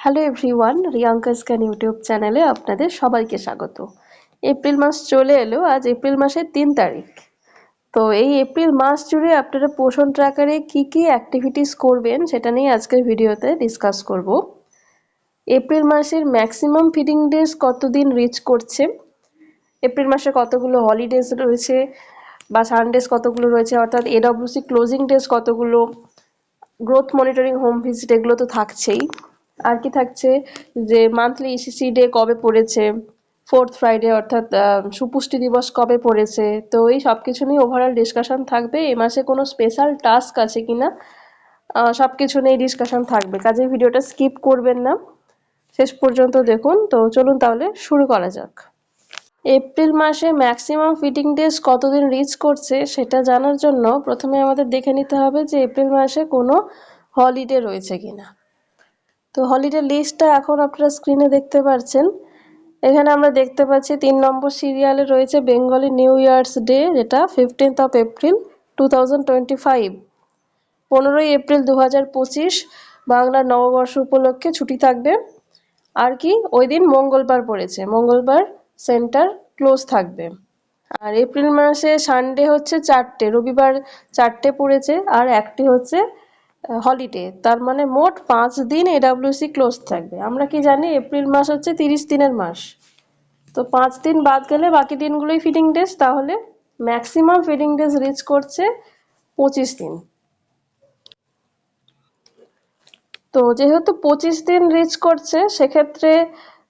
Hello everyone Riyanka স্ক্যান YouTube চ্যানেলে আপনাদের সবাইকে স্বাগত। এপ্রিল মাস চলে এলো, আজ এপ্রিল মাসের তিন তারিখ। তো এই এপ্রিল মাস জুড়ে আপনারা পোষণ ট্র্যাকারে কি কি অ্যাক্টিভিটিস করবেন সেটা নিয়ে আজকের ভিডিওতে ডিসকাস করব। এপ্রিল মাসের ম্যাক্সিমাম ফিডিং ডেজ কতদিন রিচ করছে? এপ্রিল মাসে কতগুলো হলিডেজ রয়েছে বা সানডেজ কতগুলো রয়েছে? অর্থাৎ এডব্লিউসি ক্লোজিং ডেজ কতগুলো? গ্রোথ মনিটরিং হোম ভিজিট এগুলো তো থাকছেই। আর কি থাকছে যে মান্থলি ইসিসি ডে কবে পড়েছে? ফোর্থ ফ্রাইডে অর্থাৎ সুপুষ্টি দিবস কবে পড়েছে? তো এই সব কিছু নিয়ে ওভারঅল ডিসকাশন থাকবে। এ মাসে কোনো স্পেশাল টাস্ক আছে কি না সব কিছু নিয়ে ডিসকাশন থাকবে। কাজে ভিডিওটা স্কিপ করবেন না। শেষ পর্যন্ত দেখুন। তো চলুন তাহলে শুরু করা যাক। এপ্রিল মাসে ম্যাক্সিমাম ফিটিং ডেজ কতদিন রিচ করছে সেটা জানার জন্য প্রথমে আমাদের দেখে নিতে হবে যে এপ্রিল মাসে কোনো হলিডে রয়েছে কিনা। তো হলিডে লিস্টটা এখন আপনারা স্ক্রিনে দেখতে পাচ্ছেন এখানে আমরা দেখতে পাচ্ছি তিন নম্বর সিরিয়ালে রয়েছে বেঙ্গলি নিউ ইয়ার্স ডে যেটা fifteenth of April two thousand twenty five পনেরোই এপ্রিল দু হাজার পঁচিশ বাংলার নববর্ষ উপলক্ষে ছুটি থাকবে। আর কি, ওই দিন মঙ্গলবার পড়েছে, মঙ্গলবার সেন্টার ক্লোজ থাকবে। আর এপ্রিল মাসে সানডে হচ্ছে চারটে, রবিবার চারটে পড়েছে, আর একটি হচ্ছে হলিডে তার মানে মোট পাঁচ দিন এডাব্লিউসি ক্লোজ থাকবে। আমরা কি জানি এপ্রিল মাস হচ্ছে তিরিশ দিনের মাস। তো পাঁচ দিন বাদ গেলে বাকি দিনগুলোই ফিডিং ডেজ তাহলে ম্যাক্সিমাম ফিডিং ডেজ রিচ করছে পঁচিশ দিন। তো যেহেতু পঁচিশ দিন রিচ করছে, সেক্ষেত্রে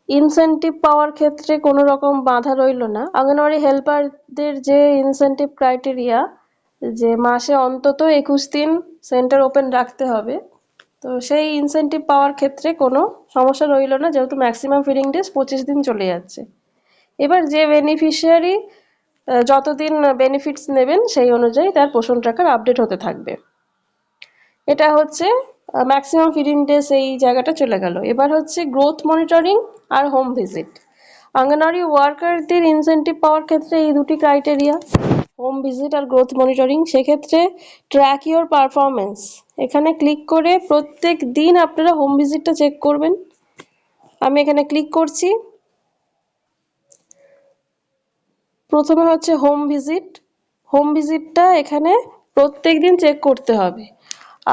ইনসেন্টিভ পাওয়ার ক্ষেত্রে কোনো রকম বাধা রইল না। অঙ্গনওয়াড়ি হেল্পারদের যে ইনসেন্টিভ ক্রাইটেরিয়া যে মাসে অন্তত একুশ দিন সেন্টার ওপেন রাখতে হবে। তো সেই ইনসেন্টিভ পাওয়ার ক্ষেত্রে কোনো সমস্যা রইল না, যেহেতু ম্যাক্সিমাম ফিডিং ডেজ পঁচিশ দিন চলে যাচ্ছে। এবার যে বেনিফিশিয়ারি যতদিন বেনিফিটস নেবেন সেই অনুযায়ী তার পোষণ ট্র্যাকার আপডেট হতে থাকবে। এটা হচ্ছে ম্যাক্সিমাম ফিডিং ডেজ এই জায়গাটা চলে গেল। এবার হচ্ছে গ্রোথ মনিটরিং আর হোম ভিজিট অঙ্গনওয়াড়ি ওয়ার্কারদের ইনসেন্টিভ পাওয়ার ক্ষেত্রে এই দুটি ক্রাইটেরিয়া হোম ভিজিট আর গ্রোথ মনিটরিং সেক্ষেত্রে ট্র্যাক ইউর পারফরমেন্স এখানে ক্লিক করে প্রত্যেক দিন আপনারা হোম ভিজিটটা চেক করবেন। আমি এখানে ক্লিক করছি। প্রথমে হচ্ছে হোম ভিজিট হোম ভিজিটটা এখানে প্রত্যেক দিন চেক করতে হবে।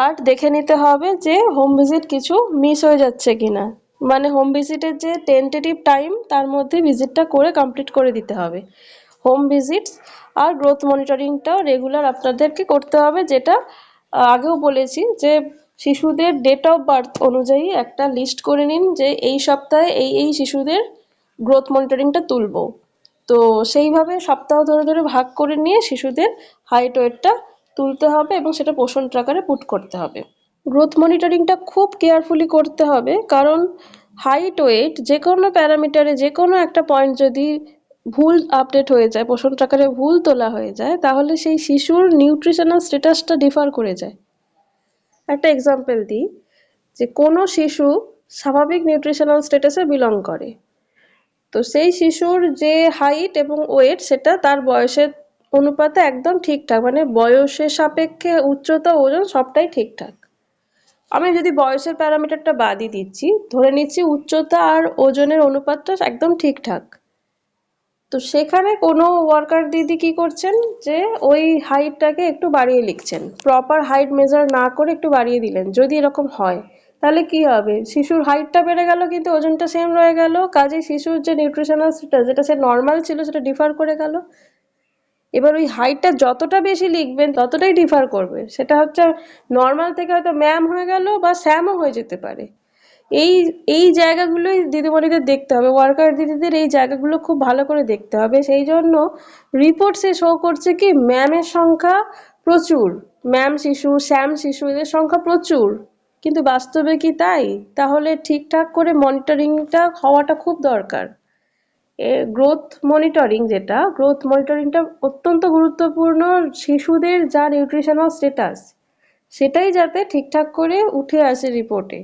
আর দেখে নিতে হবে যে হোম ভিজিট কিছু মিস হয়ে যাচ্ছে কিনা। মানে হোম ভিজিটের যে টেন্টেটিভ টাইম তার মধ্যে ভিজিটটা করে কমপ্লিট করে দিতে হবে। হোম ভিজিটস আর গ্রোথ মনিটরিংটাও রেগুলার আপনাদেরকে করতে হবে, যেটা আগেও বলেছি যে শিশুদের ডেট অফ বার্থ অনুযায়ী একটা লিস্ট করে নিন যে এই সপ্তাহে এই এই শিশুদের গ্রোথ মনিটরিংটা তুলব। তো সেইভাবে সপ্তাহ ধরে ধরে ভাগ করে নিয়ে শিশুদের হাইট ওয়েটটা তুলতে হবে এবং সেটা পোষণ ট্রাকারে পুট করতে হবে। গ্রোথ মনিটরিংটা খুব কেয়ারফুলি করতে হবে, কারণ হাইট ওয়েট যে কোনো প্যারামিটারে যে কোনো একটা পয়েন্ট যদি ভুল আপডেট হয়ে যায় পোষণ ট্রাকারে ভুল তোলা হয়ে যায়, তাহলে সেই শিশুর নিউট্রিশনাল স্ট্যাটাসটা ডিফার করে যায়। একটা এক্সাম্পল দিই, যে কোনো শিশু স্বাভাবিক নিউট্রিশনাল স্ট্যাটাসে বিলং করে। তো সেই শিশুর যে হাইট এবং ওয়েট সেটা তার বয়সের অনুপাতে একদম ঠিকঠাক মানে বয়সের সাপেক্ষে উচ্চতা, ওজন সবটাই ঠিকঠাক। আমি যদি বয়সের প্যারামিটারটা বাদই দিচ্ছি, ধরে নিচ্ছি উচ্চতা আর ওজনের অনুপাতটা একদম ঠিকঠাক। তো সেখানে কোনো ওয়ার্কার দিদি কি করছেন? যে ওই হাইটটাকে একটু বাড়িয়ে লিখছেন। প্রপার হাইট মেজার না করে একটু বাড়িয়ে দিলেন। যদি এরকম হয়, তাহলে কি হবে? শিশুর হাইটটা বেড়ে গেল, কিন্তু ওজনটা সেম রয়ে গেল। কাজে শিশুর যে নিউট্রিশনাল সেটা যেটা সে নর্মাল ছিল, সেটা ডিফার করে গেল। এবার ওই হাইটটা যতটা বেশি লিখবেন, ততটাই ডিফার করবে। সেটা হচ্ছে নর্মাল থেকে হয়তো ম্যাম হয়ে গেল বা স্যামও হয়ে যেতে পারে। এই এই জায়গাগুলোই দিদিমণিদের দেখতে হবে। ওয়ার্কার দিদিদের এই জায়গাগুলো খুব ভালো করে দেখতে হবে। সেই জন্য রিপোর্টসে শো করছে কি ম্যামের সংখ্যা প্রচুর। ম্যাম শিশু, শ্যাম শিশু, এদের সংখ্যা প্রচুর। কিন্তু বাস্তবে কি তাই? তাহলে ঠিকঠাক করে মনিটরিংটা হওয়াটা খুব দরকার। এ গ্রোথ মনিটরিং যেটা গ্রোথ মনিটরিংটা অত্যন্ত গুরুত্বপূর্ণ শিশুদের যা নিউট্রিশনাল স্টেটাস সেটাই যাতে ঠিকঠাক করে উঠে আসে রিপোর্টে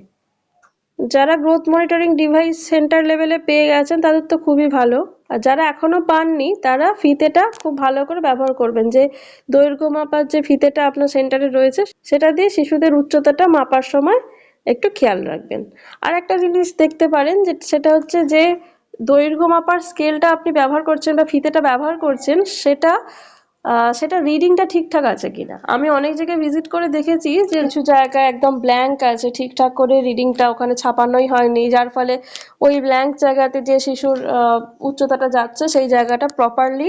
যারা গ্রোথ মনিটরিং ডিভাইস সেন্টার লেভেলে পেয়ে গেছেন, তাদের তো খুবই ভালো। আর যারা এখনও পাননি, তারা ফিতেটা খুব ভালো করে ব্যবহার করবেন। যে দৈর্ঘ্য মাপার যে ফিতেটা আপনার সেন্টারে রয়েছে, সেটা দিয়ে শিশুদের উচ্চতাটা মাপার সময় একটু খেয়াল রাখবেন। আর একটা জিনিস দেখতে পারেন, যে সেটা হচ্ছে যে দৈর্ঘ্য মাপার স্কেলটা আপনি ব্যবহার করছেন বা ফিতেটা ব্যবহার করছেন, সেটা সেটা রিডিংটা ঠিকঠাক আছে কিনা? আমি অনেক জায়গায় ভিজিট করে দেখেছি যে কিছু জায়গায় একদম ব্ল্যাঙ্ক আছে ঠিকঠাক করে রিডিংটা ওখানে ছাপানোই হয়নি যার ফলে ওই ব্ল্যাঙ্ক জায়গাতে যে শিশুর উচ্চতাটা যাচ্ছে সেই জায়গাটা প্রপারলি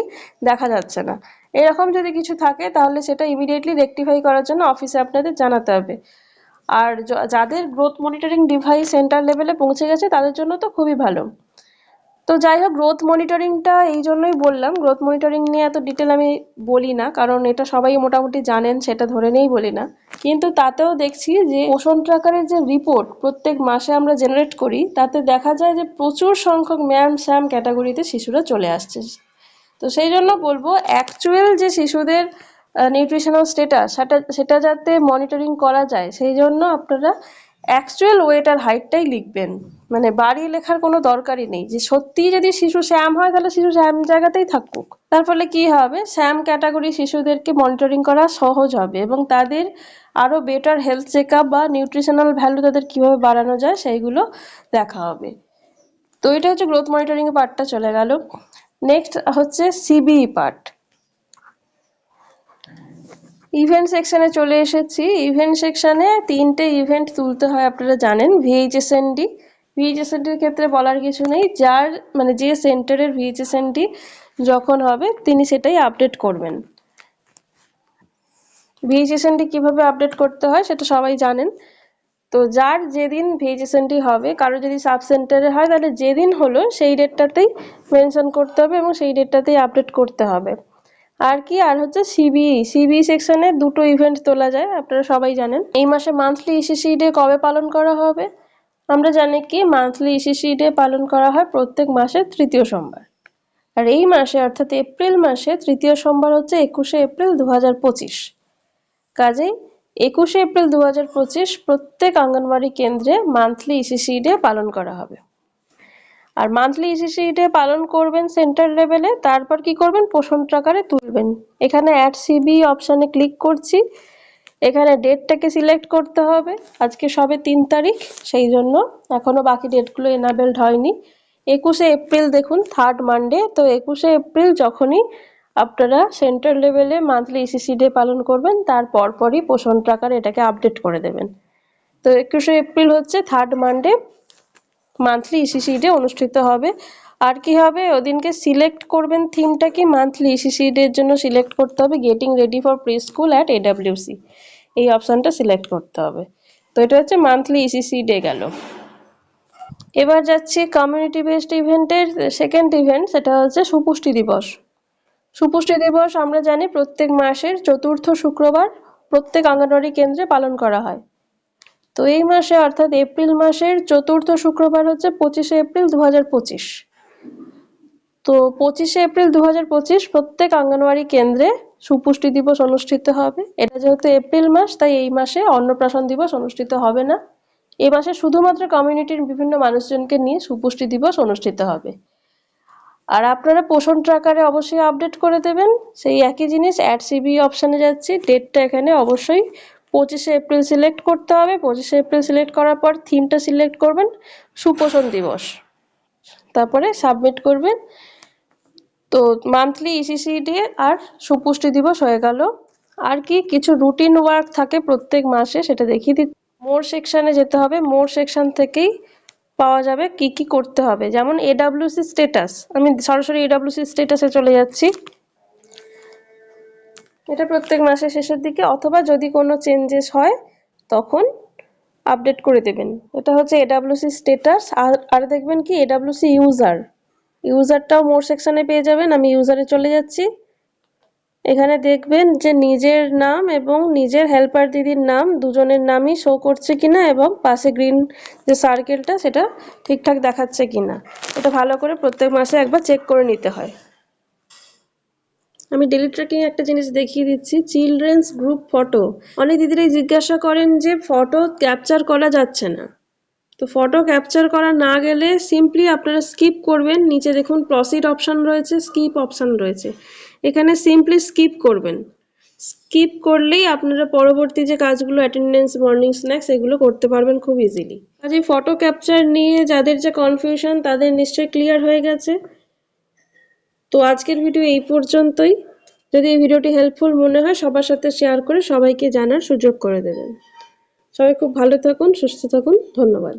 দেখা যাচ্ছে না। এরকম যদি কিছু থাকে তাহলে সেটা ইমিডিয়েটলি রেকটিফাই করার জন্য অফিসে আপনাদের জানাতে হবে। আর যাদের গ্রোথ মনিটরিং ডিভাইস সেন্টার লেভেলে পৌঁছে গেছে তাদের জন্য তো খুবই ভালো। তো যাই হোক গ্রোথ মনিটরিংটা এই জন্যই বললাম। গ্রোথ মনিটরিং নিয়ে এত ডিটেল আমি বলি না, কারণ এটা সবাই মোটামুটি জানেন, সেটা ধরে নিয়েই বলি না। কিন্তু তাতেও দেখছি যে পোষণ ট্র্যাকারের যে রিপোর্ট প্রত্যেক মাসে আমরা জেনারেট করি, তাতে দেখা যায় যে প্রচুর সংখ্যক ম্যাম, স্যাম ক্যাটাগরিতে শিশুরা চলে আসছে। তো সেই জন্য বলব অ্যাকচুয়াল যে শিশুদের নিউট্রিশনাল স্টেটাস সেটা সেটা যাতে মনিটরিং করা যায়, সেই জন্য আপনারা অ্যাকচুয়াল ওয়েট আর হাইটটাই লিখবেন। মানে বাড়ি লেখার কোনো দরকারই নেই। যে সত্যিই যদি শিশু শ্যাম হয়, তাহলে শিশু শ্যাম জায়গাতেই থাকুক। তার ফলে কি হবে? শ্যাম ক্যাটাগরি শিশুদেরকে মনিটরিং করা সহজ হবে এবং তাদের আরও বেটার হেলথ চেক বা নিউট্রিশনাল ভ্যালু তাদের কীভাবে বাড়ানো যায়, সেইগুলো দেখা হবে। তো এটা হচ্ছে গ্রোথ মনিটরিং পার্টটা চলে গেল। নেক্সট হচ্ছে সিবিই পার্ট ইভেন্ট সেকশানে চলে এসেছি। ইভেন্ট সেকশানে তিনটে ইভেন্ট তুলতে হয়, আপনারা জানেন ভিএইচএসএনডি ভিএইচএসএনডির ক্ষেত্রে বলার কিছু নেই, যার মানে যে সেন্টারের ভিএইচএসএনডি যখন হবে, তিনি সেটাই আপডেট করবেন। ভিএইচএসএনডি কীভাবে আপডেট করতে হয়, সেটা সবাই জানেন। তো যার যেদিন ভিএইচএসএনডি হবে, কারও যদি সাব সেন্টারে হয়, তাহলে যেদিন হলো, সেই ডেটটাতেই মেনশন করতে হবে এবং সেই ডেটটাতেই আপডেট করতে হবে। আর কি, আর হচ্ছে সিবিই সিবিই সেকশনে দুটো ইভেন্ট তোলা যায়, আপনারা সবাই জানেন। এই মাসে মান্থলি ইসিসি ডে কবে পালন করা হবে? আমরা জানি কি মান্থলি ইসিসি ডে পালন করা হয় প্রত্যেক মাসের তৃতীয় সোমবার। আর এই মাসে, অর্থাৎ এপ্রিল মাসে তৃতীয় সোমবার হচ্ছে একুশে এপ্রিল দু হাজার পঁচিশ। কাজেই একুশে এপ্রিল দু হাজার পঁচিশ প্রত্যেক অঙ্গনওয়াড়ি কেন্দ্রে মান্থলি ইসিসি ডে পালন করা হবে। আর মান্থলি ইসিসি ডে পালন করবেন সেন্টার লেভেলে তারপর কি করবেন? পোষণ ট্রাকারে তুলবেন। এখানে অ্যাড সিবি অপশানে ক্লিক করছি। এখানে ডেটটাকে সিলেক্ট করতে হবে। আজকে সবে তিন তারিখ, সেই জন্য এখনও বাকি ডেটগুলো এনাবেলড হয়নি। একুশে এপ্রিল দেখুন থার্ড মানডে তো একুশে এপ্রিল যখনই আপনারা সেন্টার লেভেলে মান্থলি ইসিসি ডে পালন করবেন, তার পরপরই পোষণ ট্রাকার এটাকে আপডেট করে দেবেন। তো একুশে এপ্রিল হচ্ছে third Monday monthly ECC day অনুষ্ঠিত হবে। আর কি হবে? ওদিনকে সিলেক্ট করবেন থিমটা কি? মান্থলি ইসিসি ডে এর জন্য সিলেক্ট করতে হবে। Getting ready for preschool at AWC এই অপশানটা সিলেক্ট করতে হবে। তো এটা হচ্ছে মান্থলি ইসিসি ডে গেল। এবার যাচ্ছি কমিউনিটি বেসড ইভেন্টের সেকেন্ড ইভেন্ট সেটা হচ্ছে সুপুষ্টি দিবস। সুপুষ্টি দিবস আমরা জানি প্রত্যেক মাসের চতুর্থ শুক্রবার প্রত্যেক অঙ্গনওয়াড়ি কেন্দ্রে পালন করা হয়। তো এই মাসে অর্থাৎ এপ্রিল মাসের চতুর্থ শুক্রবার হচ্ছে পঁচিশে এপ্রিল দু হাজার পঁচিশ। তো পঁচিশে এপ্রিল দু পঁচিশ প্রত্যেক অঙ্গনওয়াড়ি কেন্দ্রে সুপুষ্টি দিবস অনুষ্ঠিত হবে। এটা যেহেতু এপ্রিল মাস, তাই এই মাসে অন্নপ্রাশন দিবস অনুষ্ঠিত হবে না। এই মাসে শুধুমাত্র কমিউনিটির বিভিন্ন মানুষজনকে নিয়ে সুপুষ্টি দিবস অনুষ্ঠিত হবে। আর আপনারা পোষণ ট্রাকারে অবশ্যই আপডেট করে দেবেন। সেই একই জিনিস, অ্যাড সিবি অপশানে যাচ্ছি, ডেটটা এখানে অবশ্যই পঁচিশে এপ্রিল সিলেক্ট করতে হবে। পঁচিশে এপ্রিল সিলেক্ট করার পর থিমটা সিলেক্ট করবেন, সুপোষণ দিবস। তারপরে সাবমিট করবেন। তো মান্থলি ইসিসি ডে আর সুপুষ্টি দিবস হয়ে গেল। আর কি কিছু রুটিন ওয়ার্ক থাকে প্রত্যেক মাসে সেটা দেখিয়ে দিচ্ছি। মোর সেকশানে যেতে হবে। মোর সেকশন থেকেই পাওয়া যাবে কি কি করতে হবে। যেমন এডাব্লিউসি স্টেটাস আমি সরাসরি এডাব্লিউসি স্টেটাসে চলে যাচ্ছি। এটা প্রত্যেক মাসের শেষের দিকে, অথবা যদি কোনো চেঞ্জেস হয়, তখন আপডেট করে দেবেন। এটা হচ্ছে এডাব্লিউসি স্ট্যাটাস আর আর দেখবেন কি এডাব্লিউসি ইউজার ইউজারটাও মোর সেকশনে পেয়ে যাবেন, আমি ইউজারে চলে যাচ্ছি। এখানে দেখবেন যে নিজের নাম এবং নিজের হেল্পার দিদির নাম, দুজনের নামই শো করছে কিনা এবং পাশে গ্রিন যে সার্কেলটা সেটা ঠিকঠাক দেখাচ্ছে কিনা। এটা ভালো করে প্রত্যেক মাসে একবার চেক করে নিতে হয়। আমি ডেলি ট্র্যাকিং একটা জিনিস দেখিয়ে দিচ্ছি চিলড্রেন্স গ্রুপ ফটো অনেক দিদিরাই জিজ্ঞাসা করেন যে ফটো ক্যাপচার করা যাচ্ছে না। তো ফটো ক্যাপচার করা না গেলে সিম্পলি আপনারা স্কিপ করবেন, নিচে দেখুন প্রসিড অপশান রয়েছে স্কিপ অপশান রয়েছে। এখানে সিম্পলি স্কিপ করবেন। স্কিপ করলেই আপনারা পরবর্তী যে কাজগুলো অ্যাটেন্ডেন্স মর্নিং স্ন্যাক্স এগুলো করতে পারবেন খুব ইজিলি আজ এই ফটো ক্যাপচার নিয়ে যাদের যে কনফিউশন তাদের নিশ্চয়ই ক্লিয়ার হয়ে গেছে। তো আজকের ভিডিও এই পর্যন্তই। যদি এই ভিডিওটি হেল্পফুল মনে হয়, সবার সাথে শেয়ার করে সবাইকে জানার সুযোগ করে দেবেন। সবাই খুব ভালো থাকুন, সুস্থ থাকুন, ধন্যবাদ।